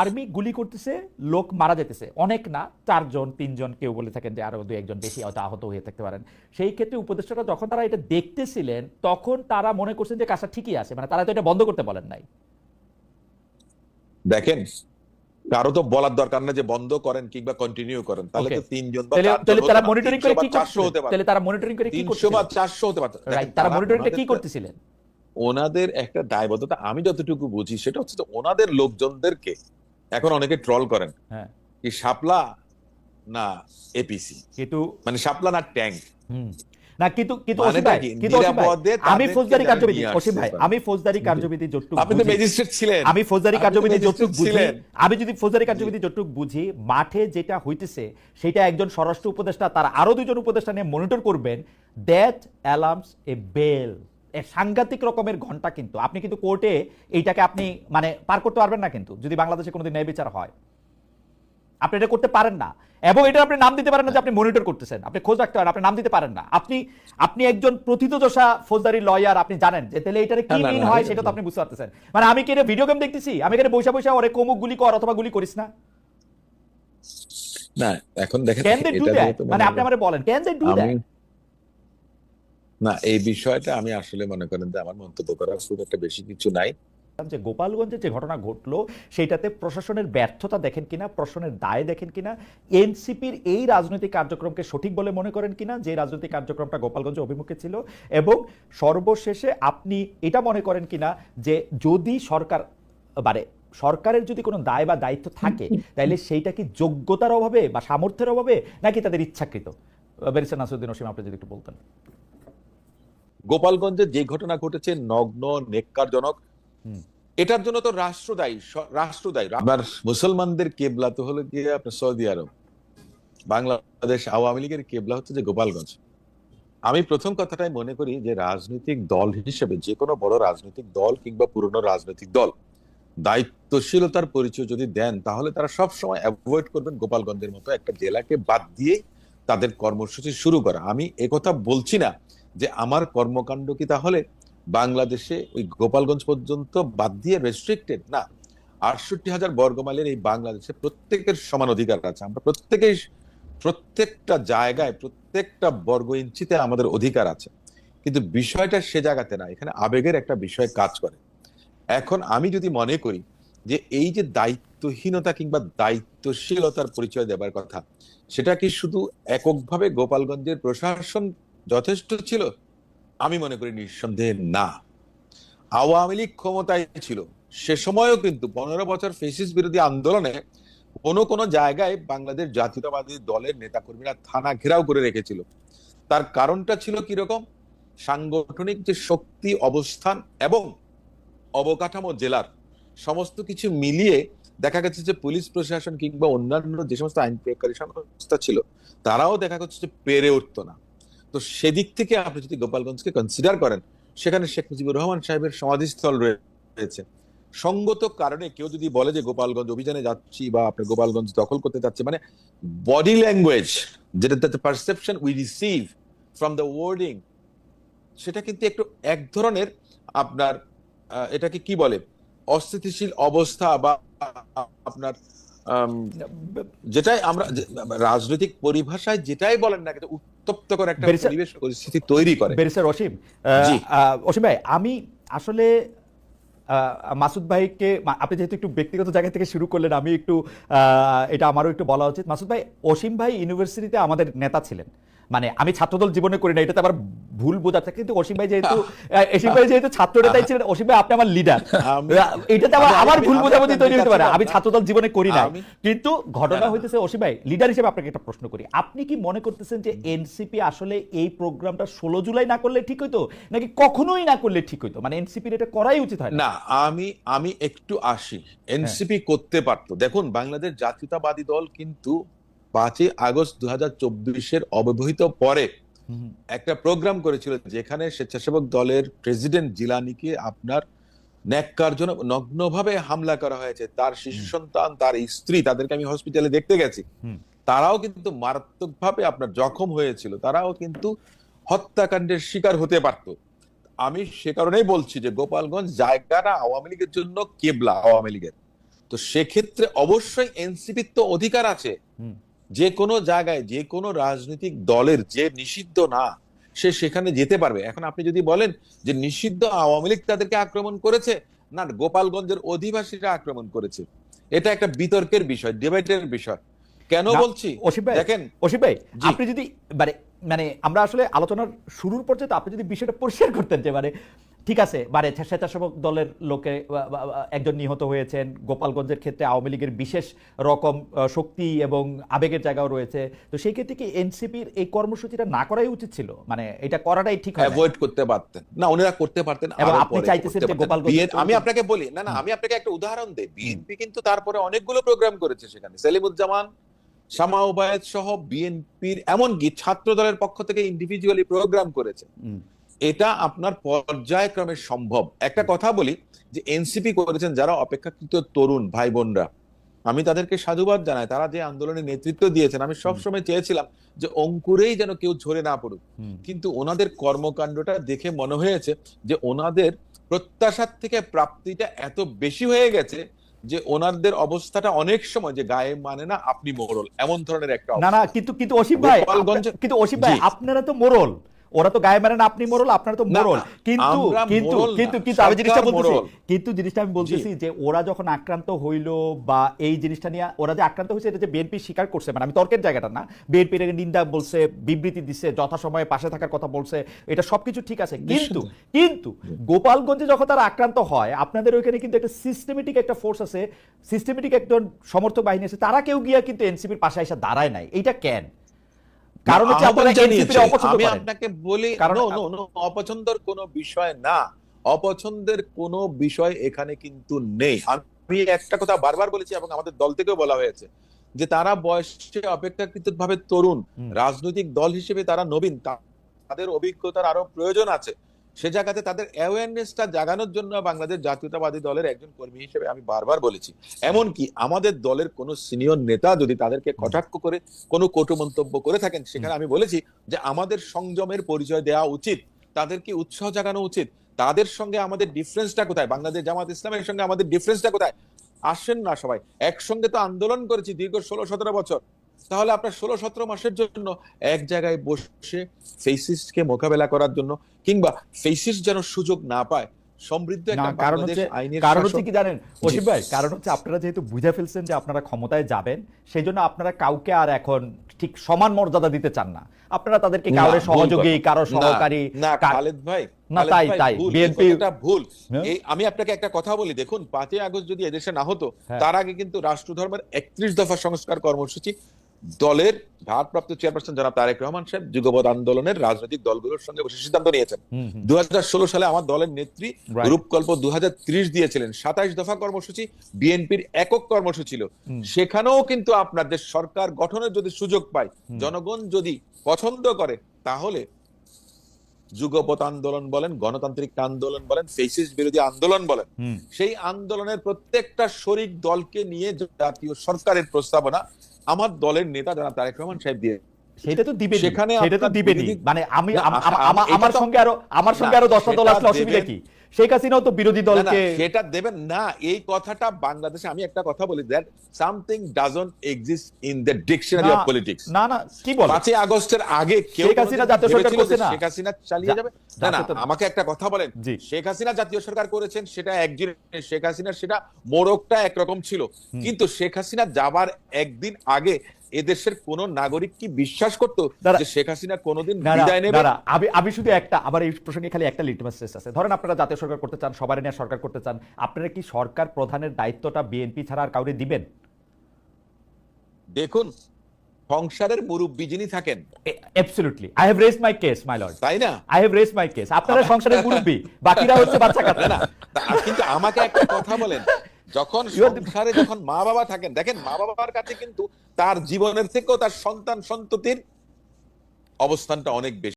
Army গুলি করতেছে লোক মারা যেতেছে অনেক না চারজন তিনজন কেউ বলে থাকেন যে আরও দু একজন বেশি হয়তো আহত হয়ে থাকতে পারেন। সেই ক্ষেত্রে উপদেষ্টারা যখন তারা এটা দেখতেছিলেন তখন তারা মনে করছেন যে কাজটা ঠিকই আছে মানে তারা তো এটা বন্ধ করতে বলেন নাই। দেখেন কারও তো বলার দরকার না যে বন্ধ করেন কিংবা কন্টিনিউ করেন। তাহলে তো তিনজন বা তাহলে চারজন তাহলে তারা মনিটরিং করে কি 400 করছিলেন হতে পারে। তাহলে তারা মনিটরিং করে কি তিনশো বা করছিলেন চারশো হতে পারত রাইট তারা মনিটরিংটা কি করতেছিলেন? ওনাদের একটা দায়বদ্ধতা আমি যতটুকু বুঝি সেটা হচ্ছে ওনাদের লোকজনদেরকে এখন অনেকে ট্রল করেন। হ্যাঁ। কি শাপলা না এপিসি কিন্তু মানে শাপলা না ট্যাঙ্ক না কিন্তু কিন্তু? কিন্তু আমি ফৌজদারি কার্যবিধি অসীম ভাই আমি ফৌজদারি কার্যবিধি যতটুকু আপনি তো ম্যাজিস্ট্রেট ছিলেন। আমি ফৌজদারি কার্যবিধি যতটুকু বুঝি আমি যদি ফৌজদারি কার্যবিধি যতটুকু বুঝি মাঠে যেটা হইতেছে সেটা একজন স্বরাষ্ট্র উপদেষ্টা তার আরও দুজন উপদেষ্টা নিয়ে মনিটর করবেন দ্যাট অ্যালার্মস এ বেল সাংঘাতিক রকমের ঘণ্টা কিন্তু। আপনি কিন্তু কোর্টে এইটাকে আপনি মানে পার করতে পারবেন না কিন্তু যদি বাংলাদেশে কোনোদিন ন্যায় বিচার হয়। আপনি এটা করতে পারেন না। এবং এটা আপনি নাম দিতে পারেন না যে আপনি মনিটর করতেছেন। আপনি খোঁজ রাখতে পারেন আপনি নাম দিতে পারেন না। আপনি আপনি একজন প্রথিতযশা ফৌজদারি লয়ার আপনি জানেন যে তাহলে এটারে কি মিন হয় সেটা তো আপনি বুঝতে পারতেছেন। মানে আমি কি এটা ভিডিও গেম দেখতেছি? আমি এখানে বসে বসে ওরে কোমুক গুলি কর অথবা গুলি করিস না? না এখন দেখেন ক্যান দে ডু দ্যাট মানে আপনি আমারে বলেন ক্যান দে ডু দ্যাট না, এই বিষয়টা আমি আসলে মনে করেন যে আমার মন্তব্য করার খুব একটা বেশি কিছু নাই। যে গোপালগঞ্জে যে ঘটনা ঘটলো, সেটাতে প্রশাসনের ব্যর্থতা দেখেন কিনা, প্রশাসনের দায় দেখেন কিনা, এনসিপির এই রাজনৈতিক কার্যক্রমকে সঠিক বলে মনে করেন কিনা, যে রাজনৈতিক কার্যক্রমটা গোপালগঞ্জে অভিমুখে ছিল, এবং সর্বশেষে আপনি এটা মনে করেন কিনা, যে যদি সরকার মানে সরকারের যদি কোনো দায় বা দায়িত্ব থাকে তাহলে সেইটা কি যোগ্যতার অভাবে বা সামর্থ্যের অভাবে, নাকি তাদের ইচ্ছাকৃত? ব্যারিস্টার নাসুদ্দিন ওসিম, আপনি যদি একটু বলতেন। গোপালগঞ্জে যে ঘটনা ঘটেছে নগ্ন নেককারজনক এটার জন্য তো রাষ্ট্র দায়ী স- রাষ্ট্র দায়ী আবার মুসলমানদের কেবলা তো হলো গিয়ে আপনার সৌদি আরব। বাংলাদেশ আওয়ামী লীগের কেবলা হচ্ছে যে গোপালগঞ্জ। আমি প্রথম কথাটাই মনে করি যে রাজনৈতিক দল হিসেবে যে কোনো বড় রাজনৈতিক দল কিংবা পুরনো রাজনৈতিক দল দায়িত্বশীলতার পরিচয় যদি দেন তাহলে তারা সব সময় অ্যাভয়েড করবেন গোপালগঞ্জের মতো একটা জেলাকে বাদ দিয়ে তাদের কর্মসূচি শুরু করা। আমি একথা বলছি না যে আমার কর্মকাণ্ড কি তাহলে বাংলাদেশে ওই গোপালগঞ্জ পর্যন্ত বাদ দিয়ে রেস্ট্রিক্টেড না। আটষট্টি হাজার বর্গমাইলের এই বাংলাদেশে প্রত্যেকের সমান অধিকার আছে। আমরা প্রত্যেকেই প্রত্যেকটা জায়গায়, প্রত্যেকটা বর্গ ইঞ্চিতে আমাদের অধিকার আছে। কিন্তু বিষয়টা সে জায়গাতে না। এখানে আবেগের একটা বিষয় কাজ করে। এখন আমি যদি মনে করি যে এই যে দায়িত্বহীনতা কিংবা দায়িত্বশীলতার পরিচয় দেবার কথা, সেটা কি শুধু এককভাবে গোপালগঞ্জের প্রশাসন যথেষ্ট ছিল? আমি মনে করি নিঃসন্দেহে না। আওয়ামী লীগ ক্ষমতায় ছিল। সে সময়ও কিন্তু পনেরো বছর ফেসিস বিরোধী আন্দোলনে কোনো কোনো জায়গায় বাংলাদেশ জাতীয়তাবাদী দলের নেতাকর্মীরা থানা ঘেরাও করে রেখেছিল। তার কারণটা ছিল কীরকম? সাংগঠনিক যে শক্তি, অবস্থান এবং অবকাঠামো জেলার সমস্ত কিছু মিলিয়ে দেখা গেছে যে পুলিশ প্রশাসন কিংবা অন্যান্য যে সমস্ত আইন প্রয়োগকারী সংস্থা ছিল, তারাও দেখা যাচ্ছে যে পেরে উঠতো না। তো সেদিক থেকে আপনি যদি গোপালগঞ্জকে কনসিডার করেন, সেখানে শেখ মুজিবুর রহমান সাহেবের সমাধিস্থল রয়েছে। সঙ্গত কারণে কেউ যদি বলে যে গোপালগঞ্জ অভিযানে যাচ্ছি বা আপনি গোপালগঞ্জ দখল করতে যাচ্ছে মানে বডি ল্যাঙ্গুয়েজ যেটা perception we receive from the wording সেটা কিন্তু একটু এক ধরনের আপনার এটাকে কি বলে? অস্থিতিশীল অবস্থা বা আপনার যেটাই আমরা রাজনৈতিক পরিভাষায় যেটাই বলেন না কেন উত্তপ্ত করে একটা পরিবেশ পরিস্থিতি তৈরি করে। বেরিসার অসীম অসীম ভাই আমি আসলে আহ, মাসুদ ভাইকে আপনি যেহেতু একটু ব্যক্তিগত জায়গা থেকে শুরু করলেন আমি একটু আহ, এটা আমারও একটু বলা উচিত। মাসুদ ভাই অসীম ভাই ইউনিভার্সিটিতে আমাদের নেতা ছিলেন। মানে আমি ছাত্রদল জীবনে করি না এটাতে আবার ভুল বোঝাচ্ছে কিন্তু অসীম ভাই যেহেতু অসীম ভাই যেহেতু ছাত্র নেতাই ছিলেন অসীম ভাই আপনি আমার লিডার আমি- এটাতে আবার আবার ভুল বোঝাবুঝি তৈরি হতে পারে। আমি ছাত্রদল জীবনে করি না কিন্তু ঘটনা না। হইতেছে অসীম ভাই লিডার হিসেবে আপনাকে একটা প্রশ্ন করি। আপনি কি মনে করতেছেন যে এনসিপি আসলে এই প্রোগ্রামটা ষোলো জুলাই না করলে ঠিক হইতো? নাকি কখনোই না করলে ঠিক হইতো? মানে এনসিপির এটা করাই উচিত হয় না? না আমি আমি একটু আসি। এনসিপি করতে পারতো। দেখুন বাংলাদেশ জাতীয়তাবাদী দল কিন্তু পাঁচই আগস্ট দু হাজার চব্বিশের অব্যবহিত পরে একটা প্রোগ্রাম করেছিল যেখানে স্বেচ্ছাসেবক দলের প্রেসিডেন্ট জিলানিকে আপনার ন্যাক্কারজন নগ্নভাবে হামলা করা হয়েছে। তার শিশু সন্তান তার স্ত্রী তাদেরকে আমি হসপিটালে দেখতে গেছি। তারাও কিন্তু মারাত্মকভাবে আপনার জখম হয়েছিল। তারাও কিন্তু হত্যাকাণ্ডের শিকার হতে পারত। আমি সে কারণেই বলছি যে গোপালগঞ্জ জায়গাটা আওয়ামী লীগের জন্য কেবলা আওয়ামী লীগের। তো সেক্ষেত্রে অবশ্যই এনসিপির তো অধিকার আছে। যে কোনো জায়গায় যে কোনো রাজনৈতিক দলের যে নিষিদ্ধ না সে সেখানে যেতে পারবে। এখন আপনি যদি বলেন যে নিষিদ্ধ আওয়ামী লীগ তাদেরকে আক্রমণ করেছে না গোপালগঞ্জের অধিবাসীরা আক্রমণ করেছে। এটা একটা বিতর্কের বিষয় ডিবেটের বিষয়। কেন বলছি? দেখেন। অসীম ভাই আপনি যদি মানে মানে আমরা আসলে আলোচনার শুরুর পর্যায়ে তো আপনি যদি বিষয়টা পরিষ্কার করতেন যে মানে ঠিক আছে মানে স্বেচ্ছাসেবক দলের লোকে একজন নিহত হয়েছেন। গোপালগঞ্জের ক্ষেত্রে আওয়ামী লীগের বিশেষ রকম শক্তি এবং আবেগের জায়গাও রয়েছে। তো সেই ক্ষেত্রে কি এনসিপির এই কর্মসূচিটা না করাই উচিত ছিল? মানে এটা করাটাই ঠিক অ্যাভয়েড করতে পারতেন। না ওনারা করতে পারতেন এবং আপনি চাইতেছেন যে। গোপালগঞ্জে আমি আপনাকে বলি না না আমি আপনাকে একটা উদাহরণ দেই। বিএনপি কিন্তু তারপরে অনেকগুলো প্রোগ্রাম করেছে সেখানে। সেলিমুজ্জামান শামা ওবায়েদ সহ বিএনপির এমনকি ছাত্র দলের পক্ষ থেকে ইন্ডিভিজুয়ালি প্রোগ্রাম করেছে। এটা আপনার পর্যায়ক্রমে সম্ভব। একটা কথা বলি যে এনসিপি করেছেন যারা অপেক্ষাকৃত তরুণ ভাই বোনরা আমি তাদেরকে সাধুবাদ জানাই। তারা যে আন্দোলনে নেতৃত্ব দিয়েছেন আমি সবসময় চেয়েছিলাম যে অঙ্কুরেই যেন কেউ ঝরে না পড়ুক। কিন্তু ওনাদের কর্মকাণ্ডটা দেখে মনে হয়েছে যে ওনাদের প্রত্যাশার থেকে প্রাপ্তিটা এত বেশি হয়ে গেছে যে ওনাদের অবস্থাটা অনেক সময় যে গায়ে মানে না আপনি মোড়ল এমন ধরনের একটা না না কিন্তু কিন্তু অসীম ভাই কিন্তু অসীম ভাই আপনারা তো মোরল। ওরা তো গায়ে মারেন আপনি মোরল আপনারা তো মোরল। কিন্তু কিন্তু কিন্তু কিন্তু আমি জিনিসটা বলতেছি কিন্তু জিনিসটা আমি বলতেছি যে ওরা যখন আক্রান্ত হইল বা এই জিনিসটা নিয়ে ওরা যে আক্রান্ত হয়েছে এটা যে বিএনপি স্বীকার করছে মানে আমি তর্কের জায়গাটা না বিএনপির নিন্দা বলছে বিবৃতি দিচ্ছে যথাসময়ে পাশে থাকার কথা বলছে এটা সবকিছু ঠিক আছে। কিন্তু কিন্তু গোপালগঞ্জে যখন তারা আক্রান্ত হয় আপনাদের ওইখানে কিন্তু একটা সিস্টেমেটিক একটা ফোর্স আছে সিস্টেমেটিক একজন সমর্থক বাহিনী আছে তারা কেউ গিয়া কিন্তু এনসিপির পাশে এসে দাঁড়ায় নাই। এইটা কেন? কারণ হচ্ছে আপনারা এনসিপি অপছন্দ আমি আপনাকে বলি কারণ- নো নো নো অপছন্দের কোনো বিষয় না। অপছন্দের কোনো বিষয় এখানে কিন্তু নেই। আমি একটা কথা বারবার বলেছি এবং আমাদের দল থেকেও বলা হয়েছে যে তারা বয়সে অপেক্ষাকৃত ভাবে তরুণ রাজনৈতিক দল হিসেবে তারা নবীন। তাদের অভিজ্ঞতার আরও প্রয়োজন আছে। সে জায়গাতে তাদের অ্যাওয়ারনেসটা জাগানোর জন্য বাংলাদেশ জাতীয়তাবাদী দলের একজন কর্মী হিসেবে আমি বারবার বলেছি। এমনকি আমাদের দলের কোন সিনিয়র নেতা যদি তাদেরকে কটাক্ষ করে কোনো কটু মন্তব্য করে থাকেন, সেখানে আমি বলেছি যে আমাদের সংযমের পরিচয় দেওয়া উচিত, তাদেরকে উৎসাহ জাগানো উচিত, তাদের সঙ্গে আমাদের ডিফারেন্সটা কোথায়? বাংলাদেশ জামাত ইসলামের সঙ্গে আমাদের ডিফারেন্সটা কোথায়? আসেন না সবাই, একসঙ্গে তো আন্দোলন করেছি দীর্ঘ ষোলো সতেরো বছর। তাহলে আপনার ষোলো সতেরো মাসের জন্য এক জায়গায় বসে ফেসিস্টকে মোকাবেলা করার জন্য কিংবা ফেসিস্ট যেন সুযোগ না পায় সমৃদ্ধ না একটা কারণ হচ্ছে কারণ হচ্ছে কি জানেন অসীম ভাই কারণ হচ্ছে আপনারা যেহেতু বুঝে ফেলছেন যে আপনারা ক্ষমতায় যাবেন সেই জন্য আপনারা কাউকে আর এখন ঠিক সমান মর্যাদা দিতে চান না আপনারা তাদেরকে কারও সহযোগী। কারও সহকারী না খালেদ ভাই না, তাই, তাই। ভুল, হ্যাঁ? এই আমি আপনাকে একটা কথা বলি দেখুন পাঁচই আগস্ট যদি এদেশে না হতো হ্যাঁ। তার আগে কিন্তু রাষ্ট্রধর্মের একত্রিশ দফা সংস্কার কর্মসূচি দলের ভারপ্রাপ্ত চেয়ারপারসন জনাব তারেক রহমান সাহেব যুগপৎ আন্দোলনের রাজনৈতিক দলগুলোর সঙ্গে বসে সিদ্ধান্ত নিয়েছেন। দু সালে আমার দলের নেত্রী রূপকল্প দু দিয়েছিলেন। সাতাইশ দফা কর্মসূচি বিএনপির একক কর্মসূচি ছিল। সেখানেও কিন্তু আপনার যে সরকার গঠনের যদি সুযোগ পায় জনগণ যদি পছন্দ করে তাহলে যুগপৎ আন্দোলন বলেন গণতান্ত্রিক আন্দোলন বলেন ফেসিস বিরোধী আন্দোলন বলেন সেই আন্দোলনের প্রত্যেকটা শরিক দলকে নিয়ে জাতীয় সরকারের প্রস্তাবনা আমার দলের নেতা যারা তারেক রহমান সাহেব দিয়ে সেটা তো দিবে সেখানে সেটা তো দিবেনি দিবে মানে আমি আমার সঙ্গে আরও আমার সঙ্গে আরও দশটা দল আসলে অসুবিধা কি? শেখ হাসিনাও তো বিরোধী দলকে সেটা দেবেন না। এই কথাটা বাংলাদেশে আমি একটা কথা বলি that something doesn't exist in the dictionary of politics না না কি বল? পাঁচই আগস্টের আগে কেউ শেখ হাসিনা জাতীয় সরকার করছে না? শেখ হাসিনা চালিয়ে যাবে? না না আমাকে একটা কথা বলেন। শেখ হাসিনা জাতীয় সরকার করেছেন সেটা একদিন শেখ হাসিনার সেটা মোড়কটা একরকম ছিল। কিন্তু শেখ হাসিনা যাবার একদিন আগে এদেশের কোন নাগরিক কি বিশ্বাস করতো যে শেখ হাসিনা কোনোদিন বিদায় নেবে? আমি আমি শুধু একটা আবার এই প্রসঙ্গে খালি একটা লিটমাস টেস্ট আছে। ধরেন আপনারা জাতীয় সরকার করতে চান সবার নিয়ে সরকার করতে চান আপনারা কি সরকার প্রধানের দায়িত্বটা বিএনপি ছাড়া আর কাউরে দিবেন? দেখুন সংসারের মুরব্বী যিনি থাকেন। Absolutely I have raise my case my lord তাই না? I have raise my case আপনারা সংসারের মুরব্বী বাকিরা হচ্ছে বাচ্চা কাচ্চা। না কিন্তু আমাকে একটা কথা বলেন। যখন সংসারে যখন মা বাবা থাকেন দেখেন মা বাবার কাছে কিন্তু তার জীবনের থেকেও তার সন্তান সন্ততির অবস্থানটা অনেক বেশি।